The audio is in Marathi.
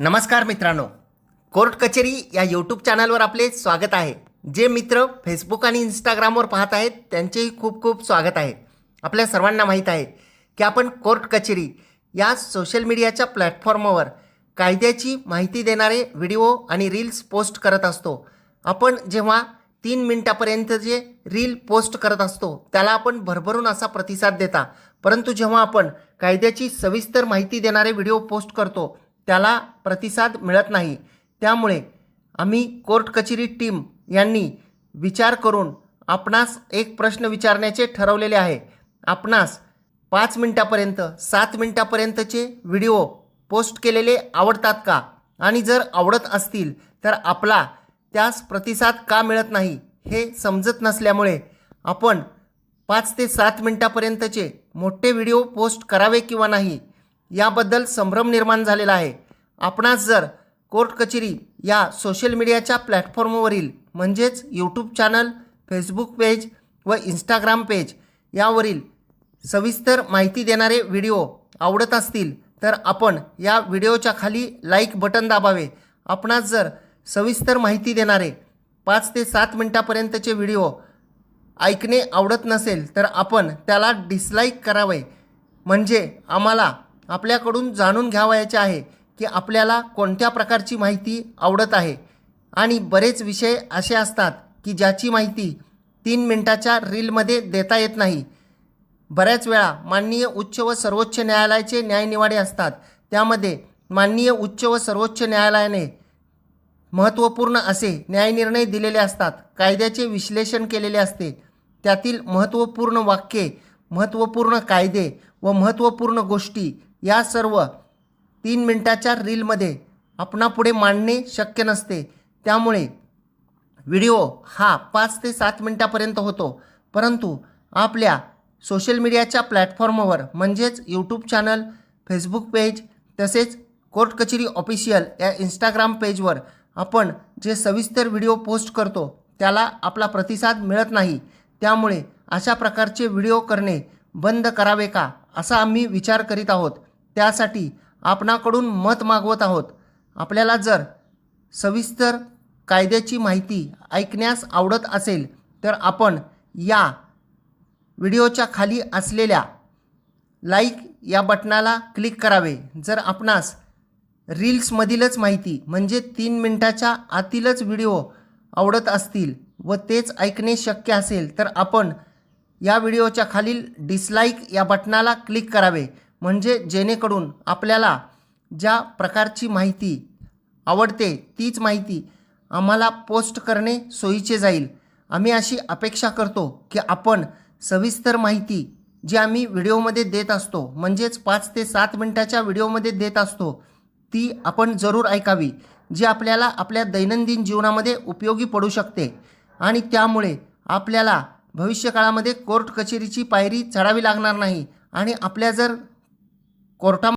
नमस्कार मित्रांनो. कोर्ट कचेरी या यूट्यूब चॅनलवर आपले स्वागत आहे. जे मित्र फेसबुक आणि इंस्टाग्रामवर पाहत आहेत त्यांचेही खूप खूप स्वागत आहे. आपल्या सर्वांना माहीत आहे की आपण कोर्ट कचेरी या सोशल मीडियाच्या प्लॅटफॉर्मवर कायद्याची माहिती देणारे व्हिडिओ आणि रील्स पोस्ट करत असतो. आपण जेव्हा तीन मिनटापर्यंत जे रील पोस्ट करत असतो त्याला आपण भरभरून असा प्रतिसाद देता. परंतु जेव्हा आपण कायद्याची सविस्तर माहिती देणारे व्हिडिओ पोस्ट करतो त्याला प्रतिसाद मिळत नाही. त्यामुळे आम्ही कोर्ट कचेरी टीम यांनी विचार करून आपणास एक प्रश्न विचारण्याचे ठरवलेले आहे. आपणास पाच मिनटापर्यंत सात मिनटापर्यंतचे व्हिडिओ पोस्ट केलेले आवडतात का? आणि जर आवडत असतील तर आपला त्यास प्रतिसाद का मिळत नाही हे समजत नसल्यामुळे आपण पाच ते सात मिनटापर्यंतचे मोठे व्हिडिओ पोस्ट करावे किंवा नाही याबद्दल संभ्रम निर्माण झालेला आहे. आपणास जर कोर्ट कचेरी या सोशल मीडियाच्या प्लॅटफॉर्मवरील म्हणजेच यूट्यूब चॅनल फेसबुक पेज व इंस्टाग्राम पेज यावरील सविस्तर माहिती देणारे व्हिडिओ आवडत असतील तर आपण या व्हिडिओच्या खाली लाईक बटन दाबावे. आपणास जर सविस्तर माहिती देणारे पाच ते सात मिनटापर्यंतचे व्हिडिओ ऐकणे आवडत नसेल तर आपण त्याला डिसलाईक करावे. म्हणजे आम्हाला आपल्याकडून जाणून घ्यावयाचे आहे की आपल्याला कोणत्या प्रकारची माहिती आवडत आहे. आणि बरेच विषय असे असतात की ज्याची माहिती तीन मिनटाच्या रीलमध्ये देता येत नाही. बऱ्याच वेळा माननीय उच्च व सर्वोच्च न्यायालयाचे न्यायनिवाडे असतात. त्यामध्ये माननीय उच्च व सर्वोच्च न्यायालयाने महत्त्वपूर्ण असे न्यायनिर्णय दिलेले असतात. कायद्याचे विश्लेषण केलेले असते. त्यातील महत्त्वपूर्ण वाक्ये महत्त्वपूर्ण कायदे व महत्त्वपूर्ण गोष्टी या सर्व तीन मिनटाच्या रीलमध्ये आपणापुढे मांडणे शक्य नसते. त्यामुळे व्हिडिओ हा पाच ते सात मिनटापर्यंत होतो. परंतु आपल्या सोशल मीडियाच्या प्लॅटफॉर्मवर म्हणजेच यूट्यूब चॅनल फेसबुक पेज तसेच कोर्ट कचेरी ऑफिशियल या इंस्टाग्राम पेजवर आपण जे सविस्तर व्हिडिओ पोस्ट करतो त्याला आपला प्रतिसाद मिळत नाही. त्यामुळे अशा प्रकारचे व्हिडिओ करणे बंद करावे का असा आम्ही विचार करीत आहोत. त्यासाठी आपणाकडून मत मागवत आहोत. आपल्याला जर सविस्तर कायद्याची माहिती ऐकण्यास आवडत असेल तर आपण या व्हिडिओच्या खाली असलेल्या लाईक या बटनाला क्लिक करावे. जर आपणास रील्समधीलच माहिती म्हणजे तीन मिनटाच्या आतीलच व्हिडिओ आवडत असतील व तेच ऐकणे शक्य असेल तर आपण या व्हिडिओच्या खालील डिसलाईक या बटनाला क्लिक करावे. म्हणजे जेणेकरून आपल्याला ज्या प्रकारची माहिती आवडते तीच माहिती आम्हाला पोस्ट करणे सोयीचे जाईल. आम्ही अशी अपेक्षा करतो की आपण सविस्तर माहिती जी आम्ही व्हिडिओमध्ये देत असतो म्हणजेच पाच ते सात मिनटाच्या व्हिडिओमध्ये देत असतो ती आपण जरूर ऐकावी जी आपल्याला आपल्या दैनंदिन जीवनामध्ये उपयोगी पडू शकते. आणि त्यामुळे आपल्याला भविष्यकाळामध्ये कोर्ट कचेरीची पायरी चढावी लागणार नाही आणि आपल्या जर कोर्टा